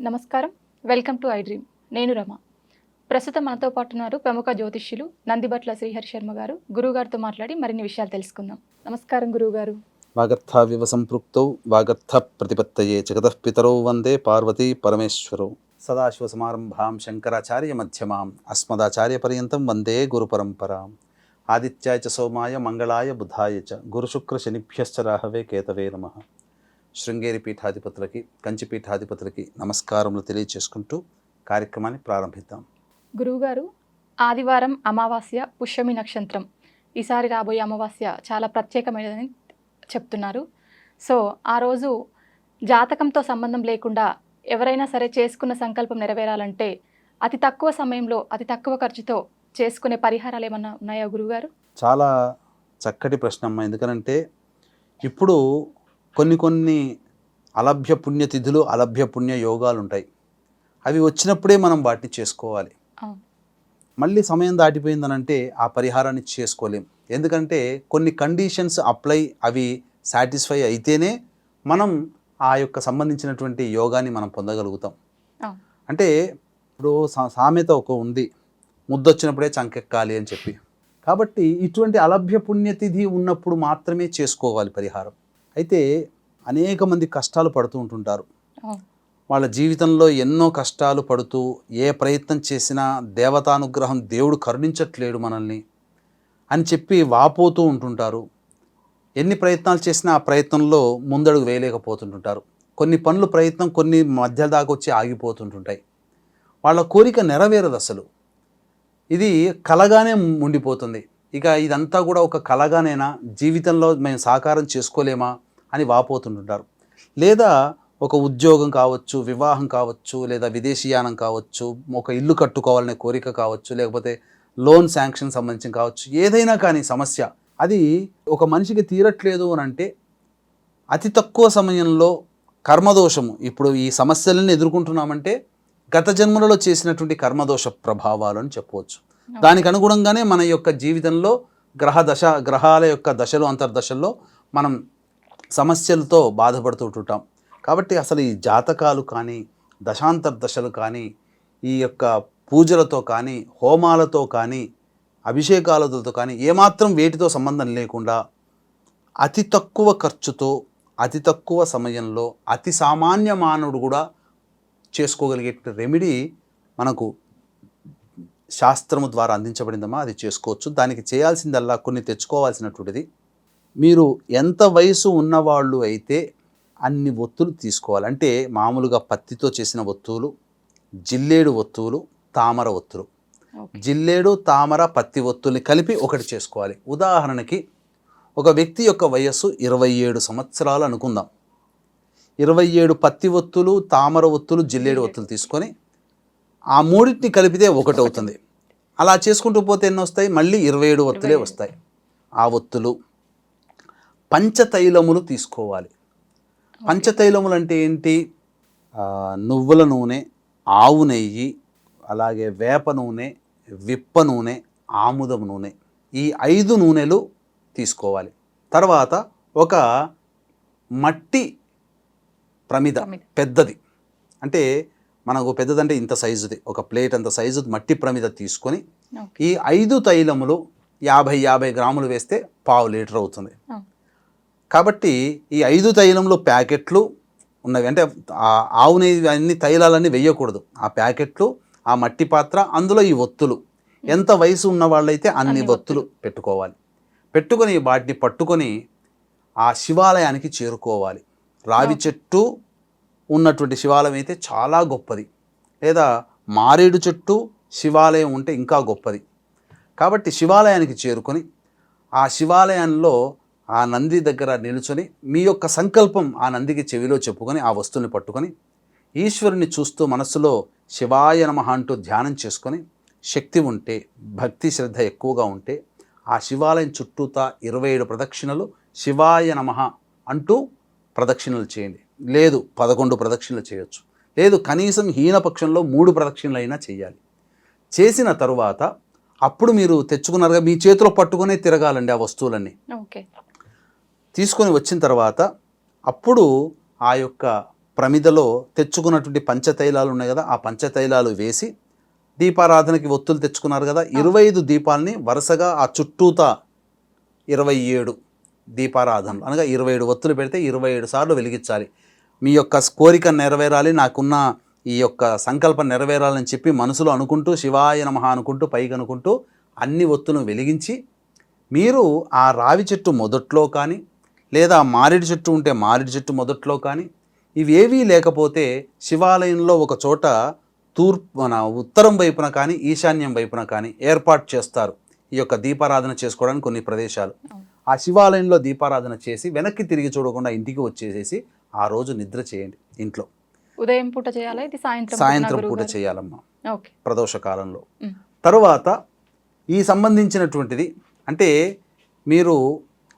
నమస్కారం. Welcome to I dream. నేను రమ. ప్రస్తుతం మనతో పాటు ఉన్నారు ప్రముఖ జ్యోతిష్యులు నందిబట్ల శ్రీహరి శర్మ గారు. గురువుగారితో మాట్లాడి మరిన్ని విషయాలు తెలుసుకుందాం. నమస్కారం గురువుగారు. వాగర్థావివ సంపృక్తౌ వాగర్థ ప్రతిపత్తయే జగతఃపితరౌ వందే పార్వతీ పరమేశ్వరౌ. సదాశివ సమారంభాం శంకరాచార్య మధ్యమాం అస్మదాచార్య పర్యంతం వందే గురు పరంపరాం. ఆదిత్యాయ చ సోమాయ మంగళాయ బుధాయ చ గురుశుక్ర శనిభ్యశ్చ రాహవే కేతవే నమ. శృంగేరి పీఠాధిపతులకి కంచి పీఠాధిపతులకి నమస్కారములు తెలియచేసుకుంటూ కార్యక్రమాన్ని ప్రారంభిద్దాం. గురువుగారు ఆదివారం అమావాస్య పుష్యమి నక్షత్రం. ఈసారి రాబోయే అమావాస్య చాలా ప్రత్యేకమైనదని చెప్తున్నారు. సో ఆ రోజు జాతకంతో సంబంధం లేకుండా ఎవరైనా సరే చేసుకున్న సంకల్పం నెరవేరాలంటే అతి తక్కువ సమయంలో అతి తక్కువ ఖర్చుతో చేసుకునే పరిహారాలు ఏమన్నా ఉన్నాయా గురువుగారు? చాలా చక్కటి ప్రశ్న అమ్మ. ఎందుకనంటే ఇప్పుడు కొన్ని కొన్ని అలభ్య పుణ్యతిథులు అలభ్య పుణ్య యోగాలు ఉంటాయి అవి వచ్చినప్పుడే మనం వాటిని చేసుకోవాలి. మళ్ళీ సమయం దాటిపోయిందనంటే ఆ పరిహారాన్ని చేసుకోలేం. ఎందుకంటే కొన్ని కండిషన్స్ అప్లై అవి సాటిస్ఫై అయితేనే మనం ఆ యొక్క సంబంధించినటువంటి యోగాన్ని మనం పొందగలుగుతాం. అంటే ఇప్పుడు సామెత ఒక ఉంది. ముద్దొచ్చినప్పుడే చంకెక్కాలి అని చెప్పి. కాబట్టి ఇటువంటి అలభ్య పుణ్యతిథి ఉన్నప్పుడు మాత్రమే చేసుకోవాలి పరిహారం. అయితే అనేక మంది కష్టాలు పడుతూ ఉంటుంటారు. వాళ్ళ జీవితంలో ఎన్నో కష్టాలు పడుతూ ఏ ప్రయత్నం చేసినా దేవతానుగ్రహం దేవుడు కరుణించట్లేడు మనల్ని అని చెప్పి వాపోతూ ఉంటుంటారు. ఎన్ని ప్రయత్నాలు చేసినా ఆ ప్రయత్నంలో ముందడుగు వేయలేకపోతుంటుంటారు. కొన్ని పనులు ప్రయత్నం కొన్ని మధ్య దాకా వచ్చి ఆగిపోతుంటుంటాయి. వాళ్ళ కోరిక నెరవేరదు అసలు. ఇది కలగానే ఉండిపోతుంది. ఇక ఇదంతా కూడా ఒక కలగానేనా? జీవితంలో మేము సాకారం చేసుకోలేమా? అని వాపోతుంటుంటారు. లేదా ఒక ఉద్యోగం కావచ్చు వివాహం కావచ్చు లేదా విదేశీయానం కావచ్చు ఒక ఇల్లు కట్టుకోవాలనే కోరిక కావచ్చు లేకపోతే లోన్ శాంక్షన్ సంబంధించి కావచ్చు ఏదైనా కానీ సమస్య. అది ఒక మనిషికి తీరట్లేదు అని అంటే అతి తక్కువ సమయంలో కర్మదోషము. ఇప్పుడు ఈ సమస్యలను ఎదుర్కొంటున్నామంటే గత జన్మలలో చేసినటువంటి కర్మదోష ప్రభావాలు అని చెప్పవచ్చు. దానికి అనుగుణంగానే మన యొక్క జీవితంలో గ్రహ దశ గ్రహాల యొక్క దశలు అంతర్దశల్లో మనం సమస్యలతో బాధపడుతుంటుంటాం కాబట్టి అసలు ఈ జాతకాలు కానీ దశాంతర్దశలు కానీ ఈ యొక్క పూజలతో కానీ హోమాలతో కానీ అభిషేకాలతో కానీ ఏమాత్రం వేటితో సంబంధం లేకుండా అతి తక్కువ ఖర్చుతో అతి తక్కువ సమయంలో అతి సామాన్య మానవుడు కూడా చేసుకోగలిగే రెమెడీ మనకు శాస్త్రము ద్వారా అందించబడిందమ్మా అది చేసుకోవచ్చు. దానికి చేయాల్సిందల్లా కొన్ని తెచ్చుకోవాల్సినటువంటిది. మీరు ఎంత వయసు ఉన్నవాళ్ళు అయితే అన్ని ఒత్తులు తీసుకోవాలి. అంటే మామూలుగా పత్తితో చేసిన ఒత్తులు జిల్లేడు ఒత్తులు తామర ఒత్తులు. జిల్లేడు తామర పత్తి ఒత్తుల్ని కలిపి ఒకటి చేసుకోవాలి. ఉదాహరణకి ఒక వ్యక్తి యొక్క వయస్సు ఇరవై ఏడు సంవత్సరాలు అనుకుందాం. ఇరవై ఏడు పత్తి ఒత్తులు తామర ఒత్తులు జిల్లేడు ఒత్తులు తీసుకొని ఆ మూడింటిని కలిపితే ఒకటి అవుతుంది అలా చేసుకుంటూ పోతే ఎన్ని వస్తాయి మళ్ళీ ఇరవై ఏడు ఒత్తులే వస్తాయి. ఆ ఒత్తులు పంచతైలములు తీసుకోవాలి. పంచతైలములు అంటే ఏంటి? నువ్వుల నూనె ఆవు నెయ్యి అలాగే వేప నూనె విప్ప నూనె ఆముదం నూనె ఈ ఐదు నూనెలు తీసుకోవాలి. తర్వాత ఒక మట్టి ప్రమిద. పెద్దది. అంటే మనకు పెద్దదంటే ఇంత సైజుది. ఒక ప్లేట్ అంత సైజు మట్టి ప్రమిద తీసుకొని ఈ ఐదు తైలములు యాభై యాభై గ్రాములు వేస్తే పావు లీటర్ అవుతుంది. కాబట్టి ఈ ఐదు తైలంలో ప్యాకెట్లు ఉన్నవి అంటే ఆ ఆవు నెయ్యి అన్ని తైలాలన్నీ వేయకూడదు. ఆ ప్యాకెట్లు ఆ మట్టి పాత్ర అందులో ఈ ఒత్తులు. ఎంత వయసు ఉన్న వాళ్ళైతే అన్ని అన్ని ఒత్తులు పెట్టుకోవాలి. పెట్టుకొని వాటిని పట్టుకొని ఆ శివాలయానికి చేరుకోవాలి. రావి చెట్టు ఉన్నటువంటి శివాలయం అయితే చాలా గొప్పది. లేదా మారేడు చెట్టు శివాలయం ఉంటే ఇంకా గొప్పది. కాబట్టి శివాలయానికి చేరుకొని ఆ శివాలయంలో ఆ నంది దగ్గర నిలుచొని మీ యొక్క సంకల్పం ఆ నందికి చెవిలో చెప్పుకొని ఆ వస్తువుని పట్టుకొని ఈశ్వరుని చూస్తూ మనస్సులో శివాయ నమః అంటూ ధ్యానం చేసుకొని శక్తి ఉంటే భక్తి శ్రద్ధ ఎక్కువగా ఉంటే ఆ శివాలయం చుట్టూతా ఇరవై ఏడు ప్రదక్షిణలు శివాయ నమః అంటూ ప్రదక్షిణలు చేయండి. లేదు పదకొండు ప్రదక్షిణలు చేయొచ్చు. లేదు కనీసం హీనపక్షంలో మూడు ప్రదక్షిణలు అయినా చేయాలి. చేసిన తరువాత అప్పుడు మీరు తెచ్చుకున్నారుగా మీ చేతిలో పట్టుకునే తిరగాలండి ఆ వస్తువులన్నీ. ఓకే. తీసుకొని వచ్చిన తర్వాత అప్పుడు ఆ యొక్క ప్రమిదలో తెచ్చుకున్నటువంటి పంచతైలాలు ఉన్నాయి కదా ఆ పంచతైలాలు వేసి దీపారాధనకి ఒత్తులు తెచ్చుకున్నారు కదా ఇరవై ఐదు దీపాలని వరుసగా ఆ చుట్టూతా ఇరవై ఏడు దీపారాధనలు అనగా ఇరవై ఏడు ఒత్తులు పెడితే ఇరవై ఏడు సార్లు వెలిగించాలి. మీ యొక్క కోరిక నెరవేరాలి నాకున్న ఈ యొక్క సంకల్పం నెరవేరాలని చెప్పి మనసులో అనుకుంటూ శివాయ నమః అనుకుంటూ పైకి అనుకుంటూ అన్ని ఒత్తులను వెలిగించి మీరు ఆ రావి చెట్టు మొదట్లో కానీ లేదా మామిడి చెట్టు ఉంటే మామిడి చెట్టు మొదట్లో కానీ ఇవేవీ లేకపోతే శివాలయంలో ఒక చోట తూర్పు మన ఉత్తరం వైపున కానీ ఈశాన్యం వైపున కానీ ఏర్పాటు చేస్తారు. ఈ యొక్క దీపారాధన చేసుకోవడానికి కొన్ని ప్రదేశాలు. ఆ శివాలయంలో దీపారాధన చేసి వెనక్కి తిరిగి చూడకుండా ఇంటికి వచ్చేసేసి ఆ రోజు నిద్ర చేయండి ఇంట్లో. ఉదయం పూట చేయాలా? ఇది సాయంత్రం సాయంత్రం పూట? చేయాలమ్మా. ప్రదోష కాలంలో. తరువాత ఈ సంబంధించినటువంటిది అంటే మీరు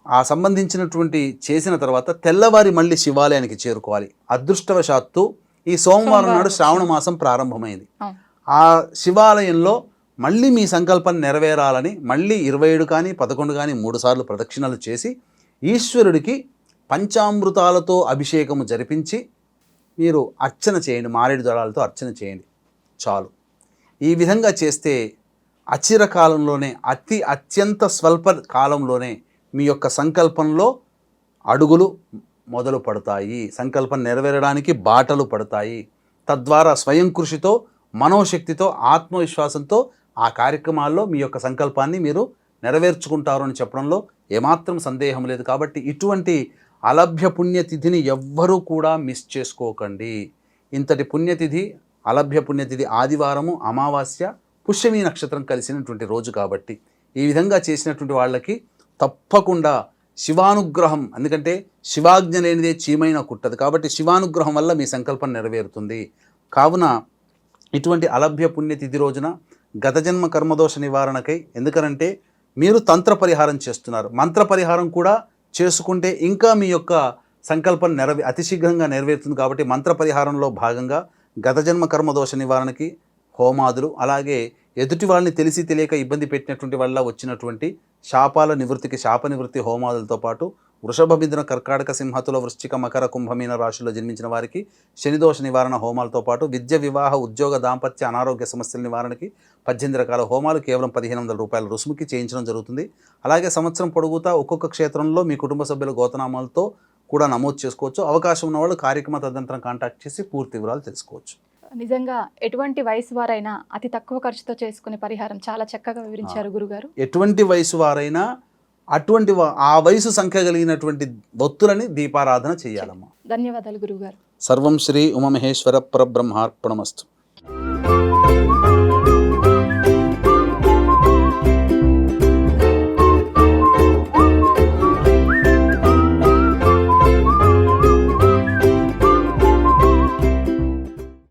ఆ సంబంధించినటువంటి చేసిన తర్వాత తెల్లవారి మళ్ళీ శివాలయానికి చేరుకోవాలి. అదృష్టవశాత్తు ఈ సోమవారం నాడు శ్రావణ మాసం ప్రారంభమైంది. ఆ శివాలయంలో మళ్ళీ మీ సంకల్పం నెరవేరాలని మళ్ళీ ఇరవై ఏడు కానీ పదకొండు కానీ మూడు సార్లు ప్రదక్షిణలు చేసి ఈశ్వరుడికి పంచామృతాలతో అభిషేకము జరిపించి మీరు అర్చన చేయండి మారేడు దళాలతో అర్చన చేయండి. చాలు. ఈ విధంగా చేస్తే అచిర కాలంలోనే అతి అత్యంత స్వల్ప కాలంలోనే మీ యొక్క సంకల్పంలో అడుగులు మొదలు పడతాయి. సంకల్పం నెరవేరడానికి బాటలు పడతాయి. తద్వారా స్వయం కృషితో మనోశక్తితో ఆత్మవిశ్వాసంతో ఆ కార్యక్రమాల్లో మీ యొక్క సంకల్పాన్ని మీరు నెరవేర్చుకుంటారు అని చెప్పడంలో ఏమాత్రం సందేహం లేదు. కాబట్టి ఇటువంటి అలభ్య పుణ్యతిథిని ఎవ్వరూ కూడా మిస్ చేసుకోకండి. ఇంతటి పుణ్యతిథి అలభ్య పుణ్యతిథి ఆదివారము అమావాస్య పుష్యమి నక్షత్రం కలిసినటువంటి రోజు కాబట్టి ఈ విధంగా చేసినటువంటి వాళ్ళకి తప్పకుండా శివానుగ్రహం ఎందుకంటే శివాజ్ఞ లేనిదే చీమైన కుట్టదు. కాబట్టి శివానుగ్రహం వల్ల మీ సంకల్పం నెరవేరుతుంది. కావున ఇటువంటి అలభ్య పుణ్యతిథి రోజున గత జన్మ కర్మదోష నివారణకై ఎందుకనంటే మీరు తంత్ర పరిహారం చేస్తున్నారు. మంత్ర పరిహారం కూడా చేసుకుంటే ఇంకా మీ యొక్క సంకల్పం నెరవే అతి శీఘ్రంగా నెరవేరుతుంది కాబట్టి మంత్ర పరిహారంలో భాగంగా గత జన్మ కర్మదోష నివారణకి హోమాదులు అలాగే ఎదుటి వాళ్ళని తెలిసి తెలియక ఇబ్బంది పెట్టినటువంటి వల్ల వచ్చినటువంటి శాపాల నివృత్తికి శాప నివృత్తి హోమాదులతో పాటు వృషభ మిథున కర్కాటక సింహతుల వృశ్చిక మకర కుంభమీన రాశుల్లో జన్మించిన వారికి శనిదోష నివారణ హోమాలతో పాటు విద్య వివాహ ఉద్యోగ దాంపత్య అనారోగ్య సమస్యల నివారణకి పద్దెనిమిది రకాల హోమాలు కేవలం పదిహేను వందల రూపాయల రుసుముకి చేయించడం జరుగుతుంది. అలాగే సంవత్సరం పొడుగుతా ఒక్కొక్క క్షేత్రంలో మీ కుటుంబ సభ్యుల గోతనామాలతో కూడా నమోదు చేసుకోవచ్చు. అవకాశం ఉన్న వాళ్ళు కార్యక్రమ తదనంతరం కాంటాక్ట్ చేసి పూర్తి వివరాలు తెలుసుకోవచ్చు. నిజంగా ఎటువంటి వయసు వారైనా అతి తక్కువ ఖర్చుతో చేసుకునే పరిహారం చాలా చక్కగా వివరించారు గురుగారు. ఎటువంటి వయసు వారైనా అటువంటి ఆ వయసు సంఖ్య కలిగినటువంటి భక్తులని దీపారాధన చేయాలమ్మా. ధన్యవాదాలు గురుగారు సర్వం శ్రీ ఉమమహేశ్వర పరబ్రహ్మార్పణమస్తు.